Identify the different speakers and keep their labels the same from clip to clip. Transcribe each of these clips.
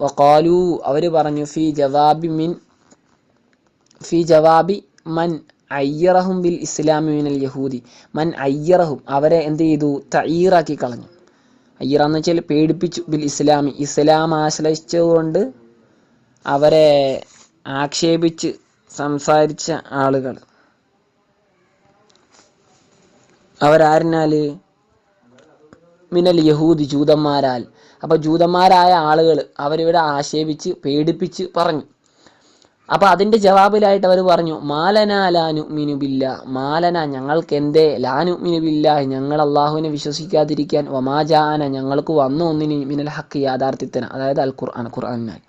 Speaker 1: വഖാലു അവർ പറഞ്ഞു ഫി ജവാബി മിൻ ഫി ജവാബി മൻ അയ്യറഹും ബിൽ ഇസ്ലാമി മിനൽ യഹൂദി. മൻ അയ്യറഹും അവരെ എന്ത് ചെയ്തു? തയ്യറാക്കി കളഞ്ഞു. അയ്യറ എന്ന് വെച്ചാൽ പേടിപ്പിച്ചു ബിൽ ഇസ്ലാമി. ഇസ്ലാം ആശ്രയിച്ചുകൊണ്ട് അവരെ ആക്ഷേപിച്ച് സംസാരിച്ച ആളുകൾ. അവരാരിനാല് മിനൽ യഹൂദി ജൂതന്മാരാൽ. അപ്പൊ ജൂതന്മാരായ ആളുകൾ അവരിവിടെ ആക്ഷേപിച്ച് പേടിപ്പിച്ച് പറഞ്ഞു. അപ്പൊ അതിന്റെ ജവാബിലായിട്ട് അവർ പറഞ്ഞു മാലന ലാനു മിനുബില്ല മാലന ഞങ്ങൾക്ക് എന്തേ ലാനു മിനുബില്ല ഞങ്ങൾ അള്ളാഹുവിനെ വിശ്വസിക്കാതിരിക്കാൻ വമാജാന ഞങ്ങൾക്ക് വന്നു ഒന്നിനി മിനൽ ഹക്ക് യാഥാർത്ഥ്യത്തിന് അതായത് അൽ ഖുർആൻ ഖുർആാനിനാൽ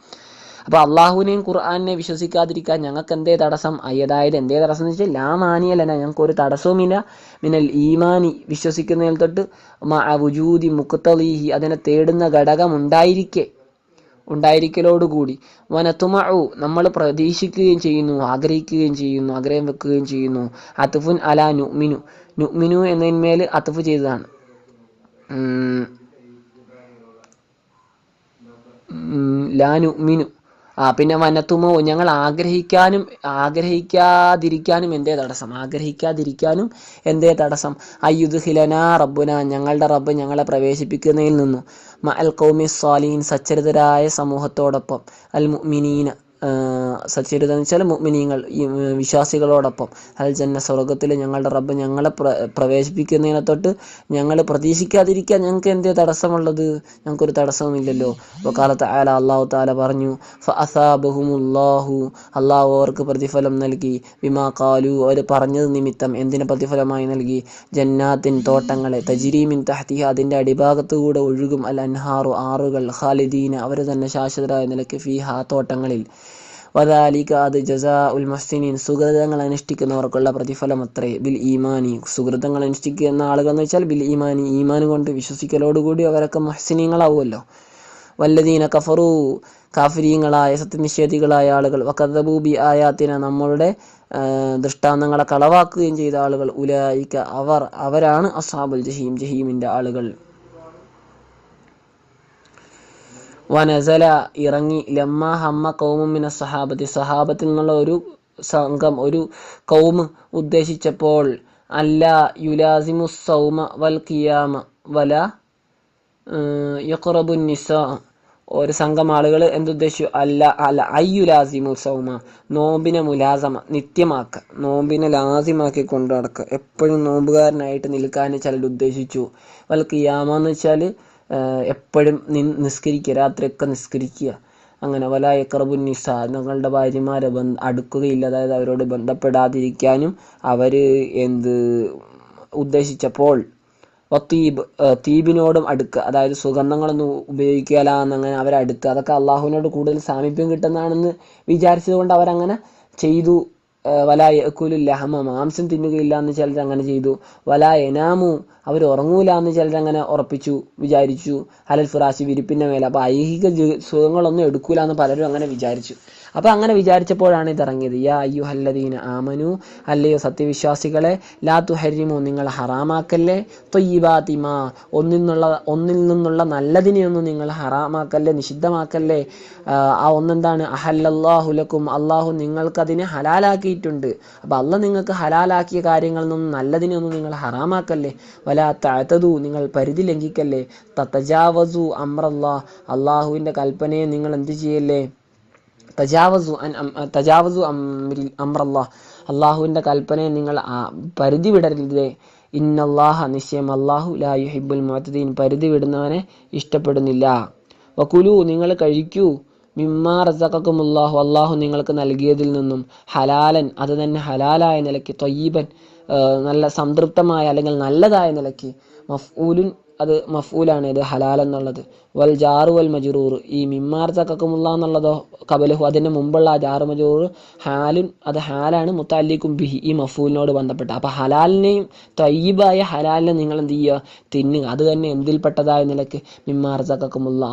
Speaker 1: അപ്പൊ അള്ളാഹുവിനെയും ഖുർആാനെ വിശ്വസിക്കാതിരിക്കാൻ ഞങ്ങൾക്ക് എന്തേ തടസ്സം? അതായത് എന്തേ തടസ്സം എന്ന് വെച്ചാൽ ലാ മാനിയല്ല ഞങ്ങൾക്ക് ഒരു തടസ്സവുമില്ല. മിനൽ ഈമാനി വിശ്വസിക്കുന്നതിൽ തൊട്ട് വുജൂതി മുക്തലീഹി അതിനെ തേടുന്ന ഘടകം ഉണ്ടായിരിക്കെ ഉണ്ടായിരിക്കലോടുകൂടി വനത്തുമാവു നമ്മൾ പ്രതീക്ഷിക്കുകയും ചെയ്യുന്നു ആഗ്രഹിക്കുകയും ചെയ്യുന്നു ആഗ്രഹം വെക്കുകയും ചെയ്യുന്നു. അത്തുഫുൻ അല നുമിനു നുമിനു എന്നതിന്മേൽ അത്തുഫ് ചെയ്തതാണ്. ലാനു മിനു പിന്നെ വനത്തുമോ ഞങ്ങൾ ആഗ്രഹിക്കാനും ആഗ്രഹിക്കാതിരിക്കാനും എന്തേ തടസ്സം? ആഗ്രഹിക്കാതിരിക്കാനും എന്തേ തടസ്സം? അയ്യുദ് ഹിലന റബ്ബുന ഞങ്ങളുടെ റബ്ബ് ഞങ്ങളെ പ്രവേശിപ്പിക്കുന്നതിൽ നിന്നും. മ അൽ കൗമി സ്വാലീൻ സച്ചരിതരായ സമൂഹത്തോടൊപ്പം. അൽ മുഅ്മിനീന. സച്ചരിതം മുഅ്മിനീങ്ങൾ ഈ വിശ്വാസികളോടൊപ്പം അൽ ജന്ന സ്വർഗത്തിൽ ഞങ്ങളുടെ റബ്ബ് ഞങ്ങളെ പ്ര പ്രവേശിപ്പിക്കുന്നതിനെ തൊട്ട് ഞങ്ങൾ പ്രതീക്ഷിക്കാതിരിക്കാൻ ഞങ്ങൾക്ക് എന്തേ തടസ്സമുള്ളത്? ഞങ്ങൾക്കൊരു തടസ്സവുമില്ലല്ലോ. അപ്പോൾ കാലത്ത് ആല അള്ളാഹു താല പറഞ്ഞു ഫഅസാബഹുമുല്ലാഹു. അള്ളാഹു അവർക്ക് പ്രതിഫലം നൽകി. വിമാ കാലു അവർ പറഞ്ഞത് നിമിത്തം എന്തിന് പ്രതിഫലമായി നൽകി? ജന്നാത്തിൻ തോട്ടങ്ങളെ തജിരീമിൻ തഹ്തിഹ അതിന്റെ അടിഭാഗത്തുകൂടെ ഒഴുകും അൽ അൻഹാറു ആറുകൾ ഖാലിദീന അവർ തന്നെ ശാശ്വതരായ നിലയ്ക്ക് ഫീഹ തോട്ടങ്ങളിൽ. വദാലിക അത് ജസാ ഉൽ മസ്തിനീൻ സുഹൃതങ്ങൾ അനുഷ്ഠിക്കുന്നവർക്കുള്ള പ്രതിഫലം അത്രേ ബിൽ ഈമാനി സുഹൃതങ്ങൾ അനുഷ്ഠിക്കുന്ന ആളുകൾ എന്ന് വെച്ചാൽ ബിൽ ഈമാനി ഈമാൻ കൊണ്ട് വിശ്വസിക്കലോടുകൂടി അവരൊക്കെ മഹ്സിനീങ്ങളാവുമല്ലോ. വല്ലദീന കഫറു കാഫരീങ്ങളായ സത്യനിഷേധികളായ ആളുകൾ. വക്കതബൂബി ആയാത്തിന നമ്മളുടെ ദൃഷ്ടാന്തങ്ങളെ കളവാക്കുകയും ചെയ്ത ആളുകൾ. ഉലായിക്ക അവർ അവരാണ് അസാബുൽ ജഹീം. ജഹീമിന്റെ ആളുകൾ. വനസല ഇറങ്ങി. ലമ്മ ഹമ്മ കൗമുമിന സഹാബത്തി. സഹാബത്തിൽ നിന്നുള്ള ഒരു സംഘം ഒരു കൗമ് ഉദ്ദേശിച്ചപ്പോൾ അല്ല യുലാസിമു സൗമ വൽ കിയാമ വല യഖറബു നിസ. ഒരു സംഘം ആളുകൾ എന്തുദ്ദേശിച്ചു? അല്ല അല്ല അയ്യുലാസിമു സൗമ. നോമ്പിനെ മുലാസമ നിത്യമാക്കുക നോമ്പിനെ ലാസിമാക്കി കൊണ്ടു നടക്കുക എപ്പോഴും നോമ്പുകാരനായിട്ട് നിൽക്കാൻ ചിലർ ഉദ്ദേശിച്ചു വൽ കിയാമ എന്ന് വെച്ചാൽ എപ്പോഴും നിസ്കരിക്കുക രാത്രിയൊക്കെ നിസ്കരിക്കുക. അങ്ങനെ വല എക്കറബു നിസ ഞങ്ങളുടെ ഭാര്യമാരെ ബന്ധ അടുക്കുകയില്ല. അതായത് അവരോട് ബന്ധപ്പെടാതിരിക്കാനും അവർ എന്ത് ഉദ്ദേശിച്ചപ്പോൾ തീബ് തീബിനോടും അടുക്കുക അതായത് സുഗന്ധങ്ങളൊന്നും ഉപയോഗിക്കലാന്നങ്ങനെ അവരടുക്കുക അതൊക്കെ അള്ളാഹുവിനോട് കൂടുതൽ സാമീപ്യം കിട്ടുന്നതാണെന്ന് വിചാരിച്ചതുകൊണ്ട് അവരങ്ങനെ ചെയ്തു. വല കുലില്ല ലഹമ മാംസം തിന്നുകയില്ല എന്ന് ചിലർ അങ്ങനെ ചെയ്തു. വല എനാമു അവർ ഉറങ്ങൂല എന്ന് ചിലർ അങ്ങനെ ഉറപ്പിച്ചു വിചാരിച്ചു. അലൽ ഫുറാശി വിരിപ്പിന്റെ മേലെ. അപ്പൊ ഐഹിക സുഖങ്ങളൊന്നും എടുക്കൂല എന്ന് പലരും അങ്ങനെ വിചാരിച്ചു. അപ്പൊ അങ്ങനെ വിചാരിച്ചപ്പോഴാണ് ഇത് ഇറങ്ങിയത് യാ അയ്യു ഹല്ലദീന ആമനു അല്ലയോ സത്യവിശ്വാസികളെ ലാ തുഹരിമു നിങ്ങൾ ഹറാമാക്കല്ലേ? തൊയ്യിബാത്തിമ ഒന്നിൽ നിന്നുള്ള ഒന്നിൽ നിന്നുള്ള നല്ലതിനെയൊന്നും നിങ്ങൾ ഹറാമാക്കല്ലേ നിഷിദ്ധമാക്കല്ലേ? ആ, ഒന്നെന്താണ്? അഹല്ലാഹുലക്കും അള്ളാഹു നിങ്ങൾക്കതിനെ ഹലാലാക്കിയിട്ടുണ്ട്. അപ്പൊ അല്ല നിങ്ങൾക്ക് ഹലാലാക്കിയ കാര്യങ്ങളിൽ നിന്നും നല്ലതിനെയൊന്നും നിങ്ങൾ ഹറാമാക്കല്ലേ? വലാ താത്തതു നിങ്ങൾ പരിധി ലംഘിക്കല്ലേ? തത്തജാവസു അമ്രല്ലാ അള്ളാഹുവിന്റെ കൽപ്പനയെ നിങ്ങൾ എന്ത് ചെയ്യല്ലേ? തജാവസു തജാവസു അമ്രി അമ്രല്ലാ അള്ളാഹുവിന്റെ കൽപ്പനയെ നിങ്ങൾ പരിധി വിടരുതേ ഇന്നല്ലാഹ നിശ്ചയം അള്ളാഹു ലാ യുഹിബുൽ പരിധി വിടുന്നവനെ ഇഷ്ടപ്പെടുന്നില്ല. വക്കുലു നിങ്ങൾ കഴിക്കൂ. മിമ്മാ റസഖക്കുമുല്ലാഹു അള്ളാഹു നിങ്ങൾക്ക് നൽകിയതിൽ നിന്നും ഹലാലൻ അത് തന്നെ ഹലാലായ നിലയ്ക്ക് തൊയ്യീബൻ നല്ല സംതൃപ്തമായ അല്ലെങ്കിൽ നല്ലതായ നിലയ്ക്ക് മഫ്ഊലുൻ അത് മഫൂലാണ് ഇത് ഹലാൽ എന്നുള്ളത് വൽ ജാറു വൽ മജുറൂർ ഈ മിമ്മാർ എന്നുള്ളതോ കബലഹു അതിന് മുമ്പുള്ള ആ ജാറു മജറൂർ ഹാലുൻ അത് ഹാലാണ് മുത്താലിക്കും ബിഹി ഈ മഫൂലിനോട് ബന്ധപ്പെട്ട അപ്പോൾ ഹലാലിനെയും തയ്യബായ ഹലാലിനെ നിങ്ങൾ എന്ത് ചെയ്യുക? തിന്നുക. അത് തന്നെ എന്തിൽപ്പെട്ടതായ നിലയ്ക്ക് മിമ്മാർ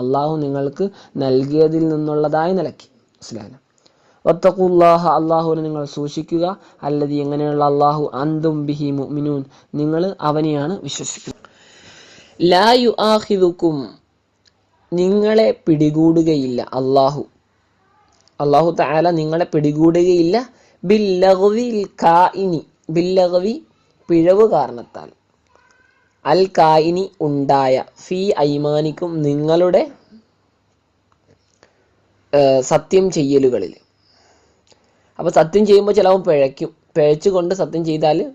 Speaker 1: അള്ളാഹു നിങ്ങൾക്ക് നൽകിയതിൽ നിന്നുള്ളതായ നിലയ്ക്ക്. മനസ്സിലായ? ഒത്തക്കുല്ലാഹ അള്ളാഹുവിനെ നിങ്ങൾ സൂക്ഷിക്കുക. അല്ലതി എങ്ങനെയുള്ള അള്ളാഹു അന്തും ബിഹി മുഅ്മിനൂൻ. നിങ്ങൾ അവനെയാണ് വിശ്വസിക്കുന്നത്. ലാ ആഹിദുക്കും നിങ്ങളെ പിടികൂടുകയില്ല. അള്ളാഹു അള്ളാഹു താല നിങ്ങളെ പിടികൂടുകയില്ല. ബില്ലഹവിൽ കായിനി ബില്ലഹവി പിഴവ് കാരണത്താൽ. അൽ കായിനി ഉണ്ടായ ഫി ഐമാനിക്കും നിങ്ങളുടെ സത്യം ചെയ്യലുകളിൽ. അപ്പോൾ സത്യം ചെയ്യുമ്പോൾ ചിലവൻ പിഴയ്ക്കും. പിഴച്ചുകൊണ്ട് സത്യം ചെയ്താൽ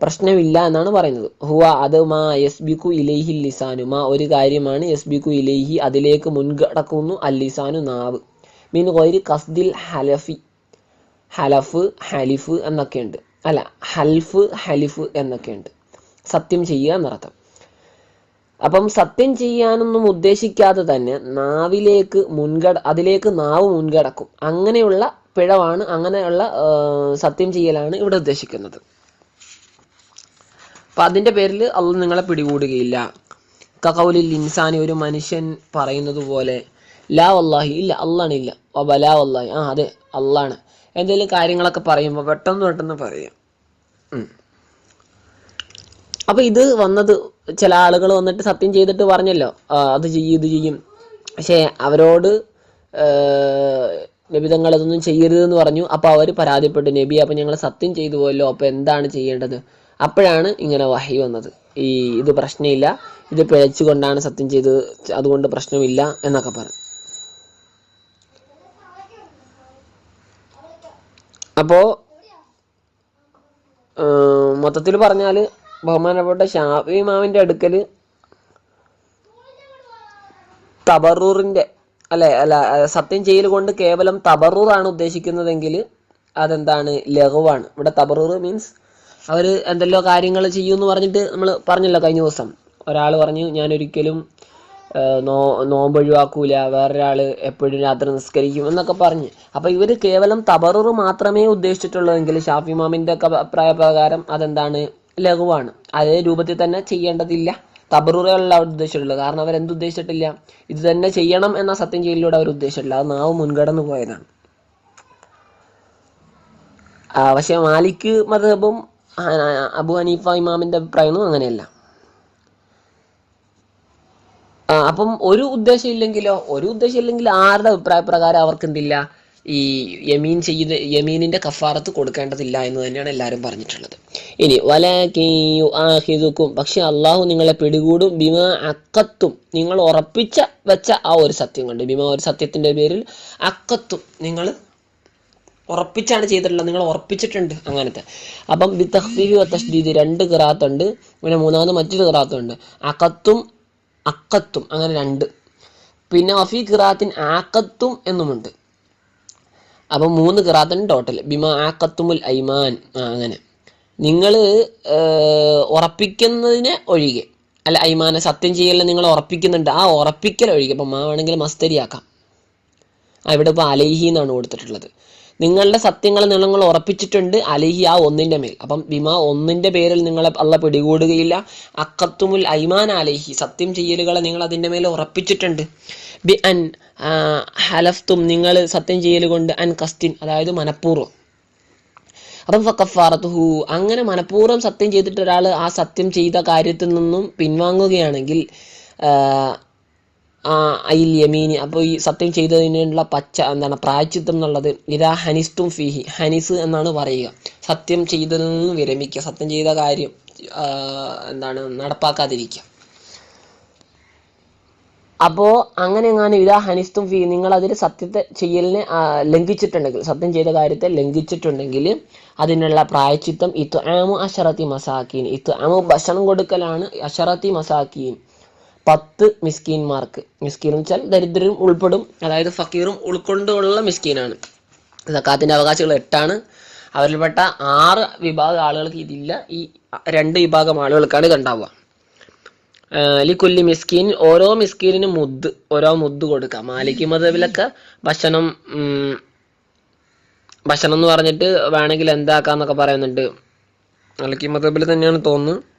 Speaker 1: പ്രശ്നമില്ല എന്നാണ് പറയുന്നത്. ഹുവ അത് മാ യസ്ബിക്കു ഇലൈഹി ലിസാനു. മാ ഒരു കാര്യമാണ് യസ്ബിക്കു ഇലൈഹി അതിലേക്ക് മുൻകടക്കുന്നു. അൽ ലിസാനു നാവ്. മീൻ കോരി കസ്ദിൽ ഹലഫി. ഹലഫ് ഹലിഫ് എന്നൊക്കെയുണ്ട്. അല്ല ഹൽഫ് ഹലിഫ് എന്നൊക്കെയുണ്ട്. സത്യം ചെയ്യുക എന്നർത്ഥം. അപ്പം സത്യം ചെയ്യാനൊന്നും ഉദ്ദേശിക്കാതെ തന്നെ നാവിലേക്ക് മുൻകട അതിലേക്ക് നാവ് മുൻകടക്കും. അങ്ങനെയുള്ള പിഴവാണ് അങ്ങനെയുള്ള സത്യം ചെയ്യലാണ് ഇവിടെ ഉദ്ദേശിക്കുന്നത്. അപ്പൊ അതിന്റെ പേരിൽ അത് നിങ്ങളെ പിടികൂടുകയില്ല. കകൗലിൽ ഇൻസാനി ഒരു മനുഷ്യൻ പറയുന്നത് പോലെ ലാ വല്ലാഹി ഇല്ല അള്ളാണില്ല ഇല്ല. വല്ലാഹി. ആ അതെ അള്ളാണ്. എന്തെങ്കിലും കാര്യങ്ങളൊക്കെ പറയുമ്പോൾ പെട്ടെന്ന് പെട്ടെന്ന് പറയാം. അപ്പൊ ഇത് വന്നത് ചില ആളുകൾ വന്നിട്ട് സത്യം ചെയ്തിട്ട് പറഞ്ഞല്ലോ. അത് ചെയ്യും ഇത് ചെയ്യും. പക്ഷേ അവരോട് നബി തങ്ങൾ അതൊന്നും ചെയ്യരുതെന്ന് പറഞ്ഞു. അപ്പൊ അവർ പരാതിപ്പെട്ടു. നബി അപ്പൊ ഞങ്ങൾ സത്യം ചെയ്തു പോയല്ലോ. അപ്പൊ എന്താണ് ചെയ്യേണ്ടത്? അപ്പോഴാണ് ഇങ്ങനെ വഹി വന്നത്. ഈ ഇത് പ്രശ്നമില്ല ഇത് പിഴച്ചുകൊണ്ടാണ് സത്യം ചെയ്തത് അതുകൊണ്ട് പ്രശ്നമില്ല എന്നൊക്കെ പറഞ്ഞു. അപ്പോ മൊത്തത്തിൽ പറഞ്ഞാൽ ബഹുമാനപ്പെട്ട ഷാഫി മാവിന്റെ അടുക്കൽ തബറൂറിന്റെ അല്ലെ അല്ല സത്യം ചെയ്യൽ കൊണ്ട് കേവലം തബറൂറാണ് ഉദ്ദേശിക്കുന്നതെങ്കിൽ അതെന്താണ്? ലഘുവാണ്. ഇവിടെ തബറൂർ മീൻസ് അവർ എന്തെല്ലോ കാര്യങ്ങൾ ചെയ്യുമെന്ന് പറഞ്ഞിട്ട് നമ്മൾ പറഞ്ഞല്ലോ കഴിഞ്ഞ ദിവസം. ഒരാൾ പറഞ്ഞു ഞാൻ ഒരിക്കലും നോ നോമ്പ് ഒഴിവാക്കൂല വേറൊരാൾ എപ്പോഴും രാത്രി നിസ്കരിക്കും എന്നൊക്കെ പറഞ്ഞ്. അപ്പൊ ഇവർ കേവലം തബറൂർ മാത്രമേ ഉദ്ദേശിച്ചിട്ടുള്ളൂ എങ്കിൽ ഷാഫി മാമിന്റെ ഒക്കെ അഭിപ്രായ പ്രകാരം അതെന്താണ്? ലഘുവാണ്. അതേ രൂപത്തിൽ തന്നെ ചെയ്യേണ്ടതില്ല. തബറൂറല്ല അവർ ഉദ്ദേശിച്ചിട്ടുള്ളത് കാരണം ഉദ്ദേശിച്ചിട്ടില്ല? ഇത് തന്നെ ചെയ്യണം എന്ന സത്യം ചെയ്യലിലൂടെ അവർ ഉദ്ദേശിച്ചിട്ടില്ല. അത് നാവ് മുൻകടന്നു പോയതാണ്. പക്ഷെ മാലിക് മതബും അബു ഹനീഫ ഇമാമിന്റെ അഭിപ്രായമൊന്നും അങ്ങനെയല്ല. അപ്പം ഒരു ഉദ്ദേശം ഇല്ലെങ്കിലോ ഒരു ഉദ്ദേശം ഇല്ലെങ്കിൽ ആരുടെ അഭിപ്രായ പ്രകാരം അവർക്ക് എന്തില്ല ഈ യമീൻ ചെയ്ത് യമീനിന്റെ കഫാറത്ത് കൊടുക്കേണ്ടതില്ല എന്ന് തന്നെയാണ് എല്ലാവരും പറഞ്ഞിട്ടുള്ളത്. ഇനി വലക്കും പക്ഷെ അള്ളാഹു നിങ്ങളെ പിടികൂടും ബിമ അക്കത്തും നിങ്ങൾ ഉറപ്പിച്ച വെച്ച ആ ഒരു സത്യം കൊണ്ട് ബിമ ഒരു സത്യത്തിന്റെ പേരിൽ അക്കത്തും നിങ്ങൾ ഉറപ്പിച്ചാണ് ചെയ്തിട്ടുള്ളത്. നിങ്ങൾ ഉറപ്പിച്ചിട്ടുണ്ട് അങ്ങനത്തെ. അപ്പം വി തഹ്ഫീഫി വ തഷ്ദീദ് രണ്ട് കിറാത്തുണ്ട്. പിന്നെ മൂന്നാമത് മറ്റൊരു കിറാത്തുണ്ട്. അക്കത്തും അക്കത്തും. അങ്ങനെ രണ്ട്. പിന്നെ വഫി കിറാത്തിൻ ആക്കത്തും എന്നുമുണ്ട്. അപ്പം മൂന്ന് ഖിറാത്തുണ്ട് ടോട്ടൽ ബിമാ ആക്കത്തുമുൽ ഐമാൻ. അങ്ങനെ. നിങ്ങൾ ഉറപ്പിക്കുന്നതിനെ ഒഴികെ. അല്ല ഐമാനെ സത്യം ചെയ്യലിനെ നിങ്ങൾ ഉറപ്പിക്കുന്നുണ്ട്. ആ ഉറപ്പിക്കൽ ഒഴികെ. അപ്പം മാ വേണമെങ്കിൽ മസ്തരിയാക്കാം. ആ ഇവിടെ ഇപ്പോൾ അലൈഹി എന്നാണ് കൊടുത്തിട്ടുള്ളത്. നിങ്ങളുടെ സത്യങ്ങൾ നിങ്ങൾ ഉറപ്പിച്ചിട്ടുണ്ട് അലൈഹി ആ ഒന്നിന്റെ മേൽ. അപ്പം ബിമ ഒന്നിന്റെ പേരിൽ നിങ്ങളെ അള്ള പിടികൂടുകയില്ല. അക്കത്തുമുൽ ഐമാൻ അലൈഹി. സത്യം ചെയ്യലുകളെ നിങ്ങൾ അതിന്റെ മേൽ ഉറപ്പിച്ചിട്ടുണ്ട്. ബി അൻ ഹലഫ്തും നിങ്ങൾ സത്യം ചെയ്യൽ കൊണ്ട് അൻ കസ്തിൻ അതായത് മനഃപൂർവം. അപ്പം ഫക്കഫാറത്തുഹു അങ്ങനെ മനഃപൂർവം സത്യം ചെയ്തിട്ട് ഒരാൾ ആ സത്യം ചെയ്ത കാര്യത്തിൽ നിന്നും പിൻവാങ്ങുകയാണെങ്കിൽ അയിൽ യമീനി. അപ്പോൾ ഈ സത്യം ചെയ്തതിനുള്ള പച്ച എന്താണ് പ്രായച്ചിത്തം എന്നുള്ളത് ഇതാ ഹനിസ്തും ഫിഹി. ഹനിസ് എന്നാണ് പറയുക. സത്യം ചെയ്തതിൽ നിന്ന് വിരമിക്കുക. സത്യം ചെയ്ത കാര്യം എന്താണ് നടപ്പാക്കാതിരിക്കുക. അപ്പോൾ അങ്ങനെ എങ്ങാനും ഇതാ ഹനിസ്തും ഫീ നിങ്ങൾ അതിൽ സത്യത്തെ ചെയ്യലിനെ ലംഘിച്ചിട്ടുണ്ടെങ്കിൽ സത്യം ചെയ്ത കാര്യത്തെ ലംഘിച്ചിട്ടുണ്ടെങ്കിൽ അതിനുള്ള പ്രായച്ചിത്തം ആമു അഷറത്തി മസാക്കീൻ. ഇത്തു ആമു ഭക്ഷണം കൊടുക്കലാണ് അഷറത്തി മസാക്കീൻ. പത്ത് മിസ്കീന്മാർക്ക് മിസ്കീൻ എന്ന് വെച്ചാൽ ദരിദ്രരും ഉൾപ്പെടും. അതായത് ഫക്കീറും ഉൾക്കൊണ്ടുള്ള മിസ്കീനാണ്. സക്കാത്തിന്റെ അവകാശികൾ എട്ടാണ്. അവരിൽപ്പെട്ട ആറ് വിഭാഗം ആളുകൾക്ക് ഇതില്ല. ഈ രണ്ട് വിഭാഗം ആളുകൾക്കാണ് ഇതുണ്ടാവുക കുല്ലി മിസ്കീൻ ഓരോ മിസ്കീനും മുദ് ഓരോ മുദ് കൊടുക്കുക മാലിക് മതവിലൊക്കെ ഭക്ഷണം ഭക്ഷണം എന്ന് പറഞ്ഞിട്ട് വേണമെങ്കിൽ എന്താക്കാന്നൊക്കെ പറയുന്നുണ്ട്. മാലിക് മതബിൽ തന്നെയാണ് തോന്നുന്നു ഏഹ്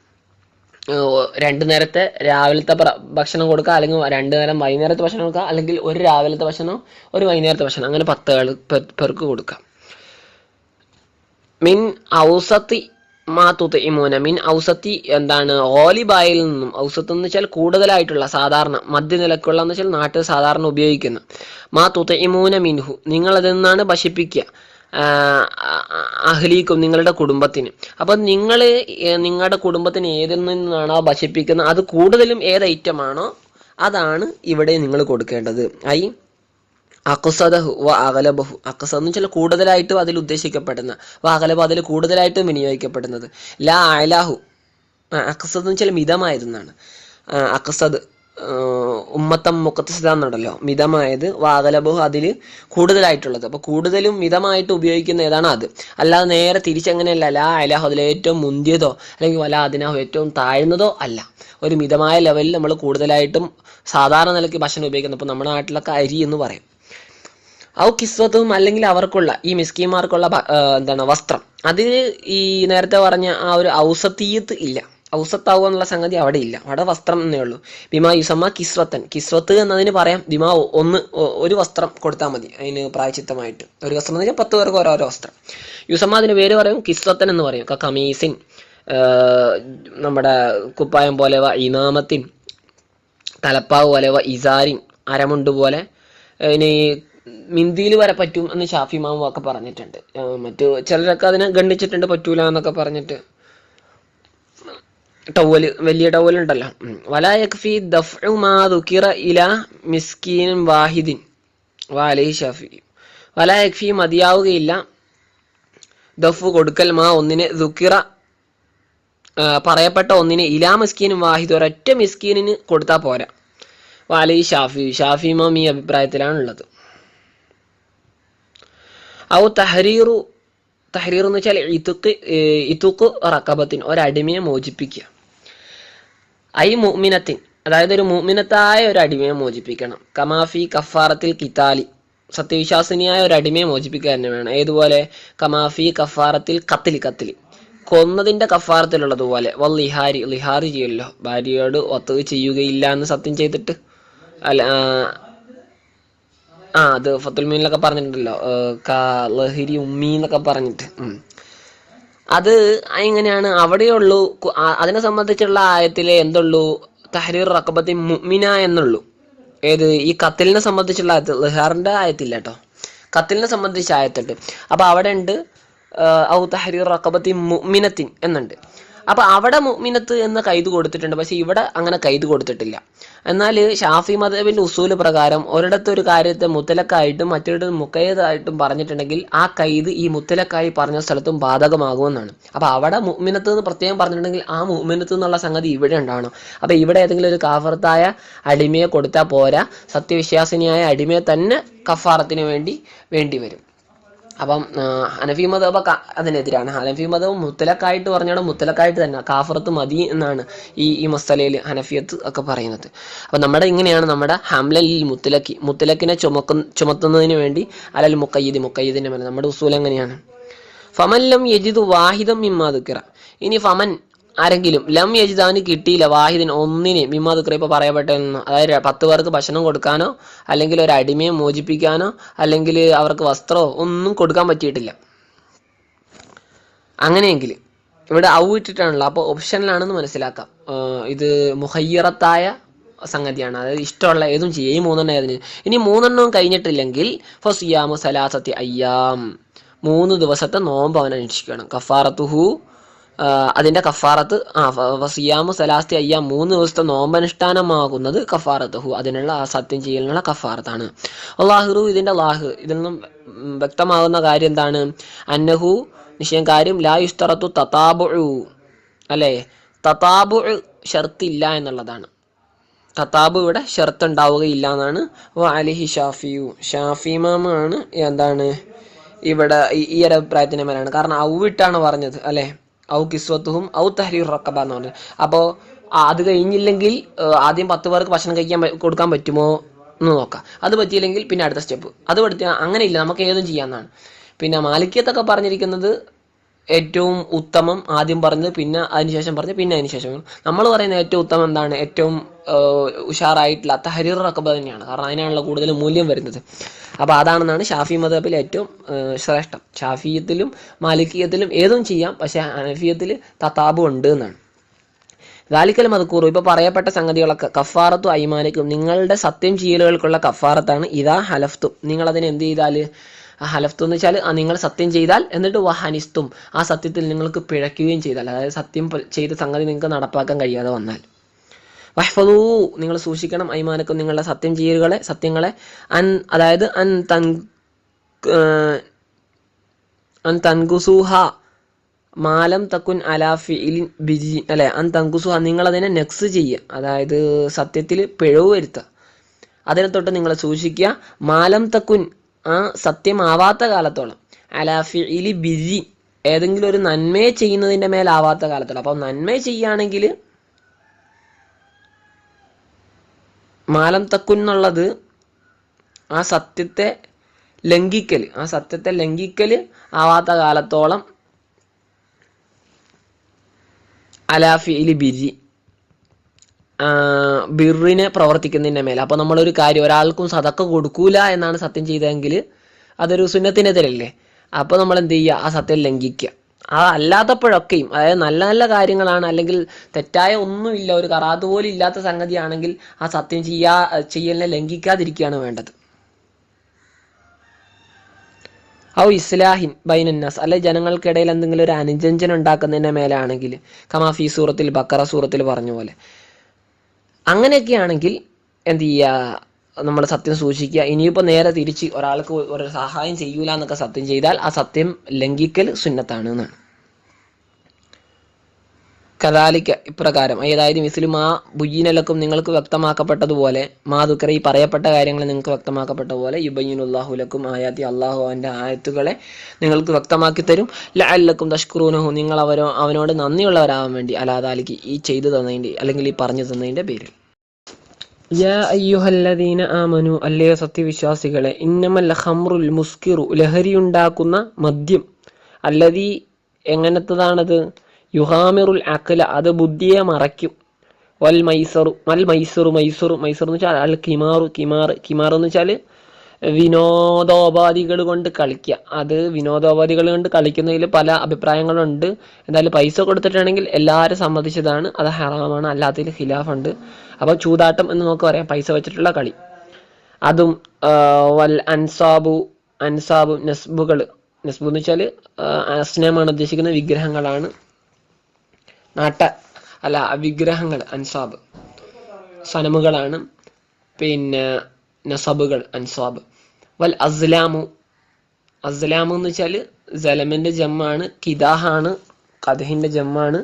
Speaker 1: രണ്ട് നേരത്തെ രാവിലത്തെ ഭക്ഷണം കൊടുക്കുക അല്ലെങ്കിൽ രണ്ടു നേരം വൈകുന്നേരത്തെ ഭക്ഷണം കൊടുക്കുക അല്ലെങ്കിൽ ഒരു രാവിലത്തെ ഭക്ഷണം ഒരു വൈകുന്നേരത്തെ ഭക്ഷണം അങ്ങനെ പത്ത് പേർക്ക് കൊടുക്കാം. മിൻ ഔസത്തി മാ തുതഇമൂന. മിൻ ഔസത്തി എന്താണ് ഓലിബായിൽ നിന്നും ഔസത്ത് എന്ന് വെച്ചാൽ കൂടുതലായിട്ടുള്ള സാധാരണ മധ്യനിലക്കുള്ള എന്ന് വെച്ചാൽ നാട്ടിൽ സാധാരണ ഉപയോഗിക്കുന്ന. മാ ഇമൂന മിൻഹു. നിങ്ങൾ അതിൽ നിന്നാണ് ഭക്ഷിപ്പിക്കുക. അഹ്ലീക്കും നിങ്ങളുടെ കുടുംബത്തിന്. അപ്പം നിങ്ങൾ നിങ്ങളുടെ കുടുംബത്തിന് ഏതിൽ നിന്നാണോ ഭക്ഷിപ്പിക്കുന്നത്? അത് കൂടുതലും ഏത് ഐറ്റമാണോ അതാണ് ഇവിടെ നിങ്ങൾ കൊടുക്കേണ്ടത്. ഐ അക്കുസദഹു വ അകലബഹു അക്കുസദ് എന്ന് വെച്ചാൽ കൂടുതലായിട്ടും അതിൽ ഉദ്ദേശിക്കപ്പെടുന്ന വ അകലബ അതിൽ കൂടുതലായിട്ടും വിനിയോഗിക്കപ്പെടുന്നത്. ലാ അലാഹു. അക്സദ് എന്ന് വെച്ചാൽ മിതമായതെന്നാണ്. അക്സദ്. ഉമ്മത്തം മുക്കത്തസിത എന്നുണ്ടല്ലോ മിതമായത് വാകലബഹു അതിൽ കൂടുതലായിട്ടുള്ളത്. അപ്പോൾ കൂടുതലും മിതമായിട്ട് ഉപയോഗിക്കുന്ന ഏതാണ് അത്. അല്ലാതെ നേരെ തിരിച്ചങ്ങനെയല്ല ലാ അലാഹു അതിൽ ഏറ്റവും മുന്തിയതോ അല്ലെങ്കിൽ വല അതിനാഹു ഏറ്റവും താഴ്ന്നതോ അല്ല. ഒരു മിതമായ ലെവലിൽ നമ്മൾ കൂടുതലായിട്ടും സാധാരണ നിലയ്ക്ക് ഭക്ഷണം ഉപയോഗിക്കുന്നത് ഇപ്പോൾ നമ്മുടെ നാട്ടിലൊക്കെ അരി എന്ന് പറയും. ഔ കിസ്വത്തും അല്ലെങ്കിൽ അവർക്കുള്ള ഈ മിസ്കിമാർക്കുള്ള എന്താണ് വസ്ത്രം. അതിൽ ഈ നേരത്തെ പറഞ്ഞ ആ ഒരു ഔസത്തീയത്ത് ഇല്ല. ഔസത്താവുക സംഗതി അവിടെ ഇല്ല. അവിടെ വസ്ത്രം എന്നേ ഉള്ളൂ. ബിമാ യുസമ്മ കിസ്വത്തൻ കിസ്വത്ത് എന്നതിന് പറയാം ബിമാ ഒന്ന് ഒരു വസ്ത്രം കൊടുത്താൽ മതി അതിന് പ്രായച്ചിത്തമായിട്ട്. ഒരു വസ്ത്രം എന്ന് വെച്ചാൽ പത്ത് പേർക്ക് ഓരോരോ വസ്ത്രം. യുസമ്മ അതിന് പേര് പറയും കിസ്വത്തൻ എന്ന് പറയും. കമീസിൻ നമ്മുടെ കുപ്പായം പോലെ വ ഇനാമത്തിൻ തലപ്പാവ് പോലെ വ ഇസാരിൻ അരമുണ്ട് പോലെ ഇനി മിന്തിയിൽ വരെ പറ്റും എന്ന് ഷാഫി മാമു ഒക്കെ പറഞ്ഞിട്ടുണ്ട്. മറ്റു ചിലരൊക്കെ അതിനെ ഗണ്ഡിച്ചിട്ടുണ്ട് പറ്റൂല എന്നൊക്കെ പറഞ്ഞിട്ട്. ടവൽ വലിയ ടവൽ ഉണ്ടല്ലോ വലായക്ഫി വലാ ദഫ്ഉ മാ ദുക്കിറ ഇല മിസ്കീൻ വാഹിദിൻ. വാലൈ ഷഫി. വലായക്ഫി മതിയാവുകയില്ല. ദഫ് കൊടുക്കൽ മാ ഒന്നിന് ദുക്കിറ പറയപ്പെട്ട ഒന്നിന് ഇലാ മിസ്കീനും വാഹിദ് ഒരൊറ്റ മിസ്കീനിന് കൊടുത്താൽ പോരാ. വാലി ഷാഫി. ഷാഫി മാം ഈ അഭിപ്രായത്തിലാണുള്ളത്. ഔ തഹരീറു തഹരീർ എന്ന് വെച്ചാൽ ഇതുക്ക് ഇതുക്ക് റക്കബത്തിന് ഒരടിമയെ മോചിപ്പിക്കുക. ഐ മുഅ്മിനത്തിൻ അതായത് ഒരു മുഅ്മിനത്തായ ഒരു അടിമയെ മോചിപ്പിക്കണം. കമാഫി കഫാറത്തിൽ കിതാലി സത്യവിശ്വാസിനിയായ ഒരു അടിമയെ മോചിപ്പിക്കുക തന്നെ വേണം. ഏതുപോലെ? കമാഫി കഫാറത്തിൽ കത്തിലി കത്തിലി. കൊന്നതിന്റെ കഫാറത്തിലുള്ളതുപോലെ വൽ ലിഹാരി ലിഹാറി ചെയ്യല്ലോ. ഭാര്യയോട് ഒത്തു ചെയ്യുകയില്ല എന്ന് സത്യം ചെയ്തിട്ട്. അല്ല ആ, അത് ഫത്തുൽ മീനിലൊക്കെ പറഞ്ഞിട്ടുണ്ടല്ലോ. ലഹരി ഉമ്മി എന്നൊക്കെ പറഞ്ഞിട്ട്. അത് എങ്ങനെയാണ്? അവിടെയുള്ളൂ അതിനെ സംബന്ധിച്ചുള്ള ആയത്തിലെ എന്തുള്ളൂ? തഹരീർ റക്കബത്തി മുഅ്മിന എന്നുള്ളൂ. ഏത്? ഈ കത്തിലിനെ സംബന്ധിച്ചുള്ള ആയത്ത് ലഹാറിന്റെ ആയത്തില്ല കേട്ടോ കത്തിലിനെ സംബന്ധിച്ച ആയത്തുണ്ട് അപ്പൊ അവിടെ ഉണ്ട് ഔ തഹരീർ റക്കബത്തി മുഅ്മിനത്തിൻ എന്നുണ്ട്. അപ്പൊ അവിടെ മുഅ്മിനത്ത് എന്ന് കൈത് കൊടുത്തിട്ടുണ്ട്. പക്ഷെ ഇവിടെ അങ്ങനെ കൈത് കൊടുത്തിട്ടില്ല. എന്നാൽ ഷാഫി മദബിന്റെ ഉസൂൽ പ്രകാരം ഒരിടത്ത് ഒരു കാര്യത്തെ മുത്തലക്കായിട്ടും മറ്റൊരിടത്ത് മുക്കയതായിട്ടും പറഞ്ഞിട്ടുണ്ടെങ്കിൽ ആ കൈത് ഈ മുത്തലക്കായി പറഞ്ഞ സ്ഥലത്തും ബാധകമാകുമെന്നാണ്. അപ്പൊ അവിടെ മുഅ്മിനത്ത് എന്ന് പ്രത്യേകം പറഞ്ഞിട്ടുണ്ടെങ്കിൽ ആ മുഅ്മിനത്ത് എന്നുള്ള സംഗതി ഇവിടെ ഉണ്ടാവണം. അപ്പൊ ഇവിടെ ഏതെങ്കിലും ഒരു കാഫർത്തായ അടിമയെ കൊടുത്താൽ പോരാ. സത്യവിശ്വാസിനിയായ അടിമയെ തന്നെ കഫാറത്തിന് വേണ്ടി വേണ്ടി വരും അപ്പം ഹനഫി മതബ് അതിനെതിരാണ്. ഹനഫി മതബ് മുത്തലക്കായിട്ട് പറഞ്ഞാൽ മുത്തലക്കായിട്ട് തന്നെ. കാഫറത്ത് മതി എന്നാണ് ഈ ഈ മസലയിൽ ഹനഫിയത്ത് ഒക്കെ പറയുന്നത്. അപ്പം നമ്മുടെ ഇങ്ങനെയാണ് നമ്മുടെ ഹംലൽ മുത്തലക്കി മുത്തലക്കിനെ ചുമക്കു ചുമത്തുന്നതിന് വേണ്ടി അലൽ മുക്കയ്യദ് മുക്കയ്യദിന്റെ മേലെ. നമ്മുടെ ഉസൂൽ എങ്ങനെയാണ്? ഫമൻ ലം യജിദ് വാഹിദം മിമ്മാതുക്കിറ ഇനി ഫമൻ ആരെങ്കിലും ലം യജിദാന് കിട്ടിയില്ല വാഹിദിന് ഒന്നിനെ മിമ്മാതുക്കിറ ഇപ്പൊ പറയപ്പെട്ടെന്ന് അതായത് പത്ത് പേർക്ക് ഭക്ഷണം കൊടുക്കാനോ അല്ലെങ്കിൽ ഒരു അടിമയെ മോചിപ്പിക്കാനോ അല്ലെങ്കിൽ അവർക്ക് വസ്ത്രമോ ഒന്നും കൊടുക്കാൻ പറ്റിയിട്ടില്ല. അങ്ങനെയെങ്കിൽ ഇവിടെ ഔ ഇട്ടിട്ടാണല്ലോ. അപ്പോൾ ഓപ്ഷനിലാണെന്ന് മനസ്സിലാക്കാം. ഇത് മുഹയ്യറത്തായ സംഗതിയാണ്. അതായത് ഇഷ്ടമുള്ള ഏതും ചെയ്യും. മൂന്നെണ്ണം ഏതിന്? ഇനി മൂന്നെണ്ണവും കഴിഞ്ഞിട്ടില്ലെങ്കിൽ ഫസിയാമു സലാസത്തി അയ്യാം. മൂന്ന് ദിവസത്തെ നോമ്പ് അവൻ അനുഷ്ഠിക്കണം കഫാറത്തുഹു അതിന്റെ കഫാറത്ത് ആ സിയാമു സലാസ്തി അയ്യാം മൂന്ന് ദിവസത്തെ നോമ്പനുഷ്ഠാനമാകുന്നത് കഫാറത്തുഹു. അതിനുള്ള സത്യം ചെയ്യലിനുള്ള കഫാറത്താണ്. ലാഹുറു ഇതിന്റെ ലാഹ് ഇതിൽ നിന്നും വ്യക്തമാകുന്ന കാര്യം എന്താണ്? അന്നഹു നിശ്ചയം കാര്യം ലാ യുസ്തറത്തു തതാബു അല്ലേ? തതാബു ഷർത്തില്ല എന്നുള്ളതാണ്. തതാബു ഇവിടെ ഷർത്ത് ഉണ്ടാവുകയില്ല എന്നാണ്. അലിഹി ഷാഫിയു. ഷാഫിമാമാണ് എന്താണ്? ഇവിടെ ഈ ഒരു അഭിപ്രായത്തിന്റെ മേലാണ്. കാരണം ഔവിട്ടാണ് പറഞ്ഞത്. അല്ലെ? ഔ കിസ്വത്തുഹും ഔ തഹരീർ റക്കബ എന്ന് പറഞ്ഞത് അപ്പോൾ അത് കഴിഞ്ഞില്ലെങ്കിൽ ആദ്യം പത്ത് പേർക്ക് ഭക്ഷണം കഴിക്കാൻ കൊടുക്കാൻ പറ്റുമോ എന്ന് നോക്കാം. അത് പറ്റിയില്ലെങ്കിൽ പിന്നെ അടുത്ത സ്റ്റെപ്പ്. അത് പഠിച്ച അങ്ങനെയില്ല നമുക്ക് ഏതും ചെയ്യാവുന്നതാണ്. പിന്നെ മാലിക്യത്തൊക്കെ പറഞ്ഞിരിക്കുന്നത് ഏറ്റവും ഉത്തമം ആദ്യം പറഞ്ഞത് പിന്നെ അതിനുശേഷം പറഞ്ഞത് പിന്നെ അതിനുശേഷം. നമ്മൾ പറയുന്ന ഏറ്റവും ഉത്തമം എന്താണ്? ഏറ്റവും ഉഷാറായിട്ടുള്ള തഹരീർ റക്കബ തന്നെയാണ്. കാരണം അതിനാണല്ലോ കൂടുതൽ മൂല്യം വരുന്നത്. അപ്പോൾ അതാണെന്നാണ് ഷാഫി മതബിൽ ഏറ്റവും ശ്രേഷ്ഠം. ഷാഫിയത്തിലും മാലിക്കീയത്തിലും ഏതും ചെയ്യാം പക്ഷേ അനഫിയത്തിൽ തത്താബ് ഉണ്ട് എന്നാണ്. ഗാലിക്കൽ മതക്കൂറും ഇപ്പോൾ പറയപ്പെട്ട സംഗതികളൊക്കെ കഫാറത്തും അയിമാനിക്കും നിങ്ങളുടെ സത്യം ചെയ്യലുകൾക്കുള്ള കഫാറത്താണ് ഇതാ ഹലഫ്തും. നിങ്ങൾ അതിന് എന്ത് ചെയ്താൽ ഹലഫ്തു എന്ന് വെച്ചാൽ നിങ്ങൾ സത്യം ചെയ്താൽ എന്നിട്ട് വഹനിസ്തും. ആ സത്യത്തിൽ നിങ്ങൾക്ക് പിഴയ്ക്കുകയും ചെയ്താൽ. അതായത് സത്യം ചെയ്ത സംഗതി നിങ്ങൾക്ക് നടപ്പാക്കാൻ കഴിയാതെ വന്നാൽ. വഹ്ഫദൂ നിങ്ങൾ സൂക്ഷിക്കണം അയ്മാനക്കും നിങ്ങളുടെ സത്യം ചെയ്യലുകളെ സത്യങ്ങളെ. അൻ അതായത് അൻ തൻ അൻ തൻകുസൂഹ മാലം തക്കുൻ അലാഫി ഇലിൻ ബിജി അല്ലെ അൻ തങ്കുസുഹ നിങ്ങൾ അതിനെ നെക്സ് ചെയ്യുക. അതായത് സത്യത്തിൽ പിഴവ് വരുത്തുക. അതിനെ തൊട്ട് നിങ്ങൾ സൂക്ഷിക്കുക. മാലം തക്കുൻ സത്യമാവാത്ത കാലത്തോളം. അലാഫി ഇലി ബിജി ഏതെങ്കിലും ഒരു നന്മയെ ചെയ്യുന്നതിന്റെ മേലാവാത്ത കാലത്തോളം. അപ്പം നന്മ ചെയ്യുകയാണെങ്കിൽ മാലം തക്കുന്നുള്ളത് ആ സത്യത്തെ ലംഘിക്കൽ ആ സത്യത്തെ ലംഘിക്കൽ ആവാത്ത കാലത്തോളം അലാഫി ഇലി ബിരി ബിറിനെ പ്രവർത്തിക്കുന്നതിന്റെ മേലെ. അപ്പോൾ നമ്മളൊരു കാര്യം ഒരാൾക്കും സതക്ക കൊടുക്കൂല എന്നാണ് സത്യം ചെയ്തതെങ്കിൽ അതൊരു സുന്നത്തിനെതിരല്ലേ? അപ്പോൾ നമ്മൾ എന്ത് ചെയ്യുക ആ സത്യം ലംഘിക്കുക ആ അല്ലാത്തപ്പോഴൊക്കെയും അതായത് നല്ല നല്ല കാര്യങ്ങളാണ് അല്ലെങ്കിൽ തെറ്റായ ഒന്നുമില്ല ഒരു കറാത്ത് പോലും ഇല്ലാത്ത സംഗതിയാണെങ്കിൽ ആ സത്യം ചെയ്യാ ചെയ്യലിനെ ലംഘിക്കാതിരിക്കുകയാണ് വേണ്ടത്. ഔ ഇസ്ലാഹിൻ ബൈനന്നാസ്. അല്ലെ ജനങ്ങൾക്കിടയിൽ എന്തെങ്കിലും ഒരു അനുജഞ്ചൻ ഉണ്ടാക്കുന്നതിന്റെ മേലാണെങ്കിൽ കമാഫി സൂറത്തിൽ ബക്കറ സൂറത്തിൽ പറഞ്ഞ പോലെ. അങ്ങനെയൊക്കെയാണെങ്കിൽ എന്ത് ചെയ്യുക നമ്മുടെ സത്യം സൂക്ഷിക്കുക. ഇനിയിപ്പോൾ നേരെ തിരിച്ച് ഒരാൾക്ക് ഒരു സഹായം ചെയ്യൂല എന്നൊക്കെ സത്യം ചെയ്താൽ ആ സത്യം ലംഘിക്കൽ സുന്നത്താണ് എന്നാണ്. കദാലിക്ക ഇപ്രകാരം. അതായത് മിസ്ലിം മാ ബുയ്യനലക്കും നിങ്ങൾക്ക് വ്യക്തമാക്കപ്പെട്ടതുപോലെ മാതുക്കര ഈ പറയപ്പെട്ട കാര്യങ്ങൾ നിങ്ങൾക്ക് വ്യക്തമാക്കപ്പെട്ട പോലെ യുബയ്യുനുല്ലാഹുലക്കും ആയാത്തി അള്ളാഹു അവന്റെ ആയത്തുകളെ നിങ്ങൾക്ക് വ്യക്തമാക്കി തരും. ലഅല്ലക്കും തഷ്കുറൂനഹു നിങ്ങൾ അവരോ അവനോട് നന്ദിയുള്ളവരാവാൻ വേണ്ടി അലാദാലിക്ക് ഈ ചെയ്തു തന്നതിന്റെ അല്ലെങ്കിൽ ഈ പറഞ്ഞു തന്നതിന്റെ പേരിൽ. അയ്യുഹല്ലദീന ആമനു അല്ലയോ സത്യവിശ്വാസികളെ ഇന്നമൽ ഖംറുൽ മുസ്കിറു ലഹരിയുണ്ടാക്കുന്ന മദ്യം അല്ലതീ എങ്ങനത്തതാണത്? യുഹാമിറുൽ അഖല അത് ബുദ്ധിയെ മറയ്ക്കും. വൽ മൈസറു വൽ മൈസറു മൈസറു മൈസർ എന്ന് വെച്ചാൽ അൽ കിമാറു കിമാർ കിമാർ എന്ന് വെച്ചാൽ വിനോദോപാധികൾ കൊണ്ട് കളിക്കുക അത് വിനോദോപാധികൾ കൊണ്ട് കളിക്കുന്നതിൽ പല അഭിപ്രായങ്ങളുണ്ട്. എന്തായാലും പൈസ കൊടുത്തിട്ടാണെങ്കിൽ എല്ലാവരും സമ്മതിച്ചതാണ്. അത് ഹറാമാണ്. അല്ലാത്തതിൽ ഖിലാഫുണ്ട്. അപ്പോൾ ചൂതാട്ടം എന്ന് നമുക്ക് പറയാം. പൈസ വെച്ചിട്ടുള്ള കളി. അതും വൽ അൻസാബു അൻസാബു നസ്ബുകൾ. നസ്ബു എന്ന് വെച്ചാൽ അസ്നമാണ് ഉദ്ദേശിക്കുന്ന വിഗ്രഹങ്ങളാണ്. നാട്ട അല്ല വിഗ്രഹങ്ങൾ അൻസാബ്. സനമുകളാണ് പിന്നെ നസബുകൾ അൻസാബ്. വൽ അസ്ലാമു അസ്ലാമു എന്ന് വെച്ചാൽ ജലമിന്റെ ജമ്മാണ് കിദാഹാണ് കഥഹിന്റെ ജമ്മാണ്.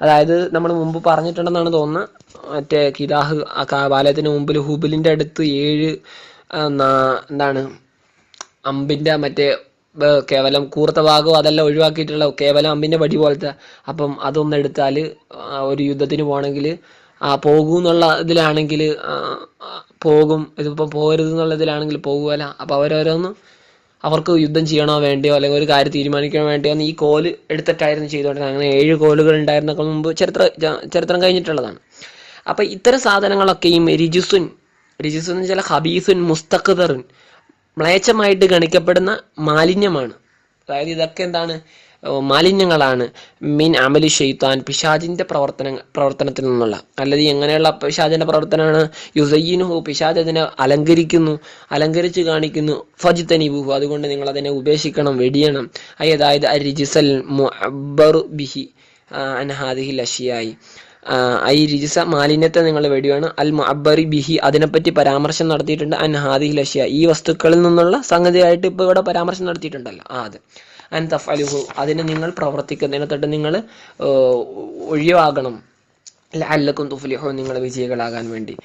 Speaker 1: അതായത് നമ്മൾ മുമ്പ് പറഞ്ഞിട്ടുണ്ടെന്നാണ് തോന്നുന്നത്. മറ്റേ കിദാഹ് ബാലയത്തിന് മുമ്പിൽ ഹുബിലിന്റെ അടുത്ത് ഏഴ് എന്താണ് അമ്പിന്റെ മറ്റേ കേവലം കൂർത്ത ഭാഗവും അതെല്ലാം ഒഴിവാക്കിയിട്ടുള്ള കേവലം അമ്പിന്റെ വടി പോലത്തെ അപ്പം അതൊന്ന് എടുത്താൽ ഒരു യുദ്ധത്തിന് പോകണമെങ്കിൽ ആ പോകും എന്നുള്ള ഇതിലാണെങ്കിൽ പോകും. ഇതിപ്പോൾ പോകരുത് എന്നുള്ള ഇതിലാണെങ്കിൽ പോകുമല്ല അപ്പോൾ അവരോരോന്ന് അവർക്ക് യുദ്ധം ചെയ്യണോ വേണ്ടിയോ അല്ലെങ്കിൽ ഒരു കാര്യം തീരുമാനിക്കണോ വേണ്ടിയോ എന്ന് ഈ കോൽ എടുത്തിട്ടായിരുന്നു ചെയ്തുകൊണ്ടിരുന്നത്. അങ്ങനെ ഏഴ് കോലുകൾ ഉണ്ടായിരുന്നൊക്കെ മുമ്പ് ചരിത്ര ചരിത്രം കഴിഞ്ഞിട്ടുള്ളതാണ്. അപ്പം ഇത്തരം സാധനങ്ങളൊക്കെയും രിജുസുൻ രിജുസുൻ വെച്ചാൽ ഹബീസുൻ മുസ്തഖദറുൻ മ്ലേച്ഛമായിട്ട് ഗണിക്കപ്പെടുന്ന മാലിന്യമാണ്. അതായത് ഇതൊക്കെ എന്താണ്? മാലിന്യങ്ങളാണ്. മീൻ അമലി ഷെയ്ത്താൻ പിശാജിന്റെ പ്രവർത്തന പ്രവർത്തനത്തിൽ നിന്നുള്ള. അല്ലെങ്കിൽ എങ്ങനെയുള്ള പിശാജിന്റെ പ്രവർത്തനമാണ്? യുസയ്യനുഹു പിശാജ് അതിനെ അലങ്കരിക്കുന്നു അലങ്കരിച്ച് കാണിക്കുന്നു. ഫജിത്തനിബുഹു അതുകൊണ്ട് നിങ്ങൾ അതിനെ ഉപേക്ഷിക്കണം വെടിയണം. അതായത് അരിജിസൽ ബിഹി അൻഹാദിഹി അഷിയായി. ഐ രിജിസ മാലിന്യത്തെ നിങ്ങൾ വെടിയാണ് അൽ മുഅബ്ബറി ബിഹി അതിനെപ്പറ്റി പരാമർശം നടത്തിയിട്ടുണ്ട്. അൻ ഹാദിഹിൽ ലഷ്യ ഈ വസ്തുക്കളിൽ നിന്നുള്ള സംഗതിയായിട്ട് ഇപ്പോൾ ഇവിടെ പരാമർശം നടത്തിയിട്ടുണ്ടല്ലോ. ആ അത്. അൻ തഫ് അലുഹു അതിനെ നിങ്ങൾ പ്രവർത്തിക്കുന്നതിനെ തൊട്ട് നിങ്ങൾ ഒഴിവാകണം. അല്ലക്കും തുഫ്ലിഹു നിങ്ങൾ വിജയികളാകാൻ വേണ്ടി.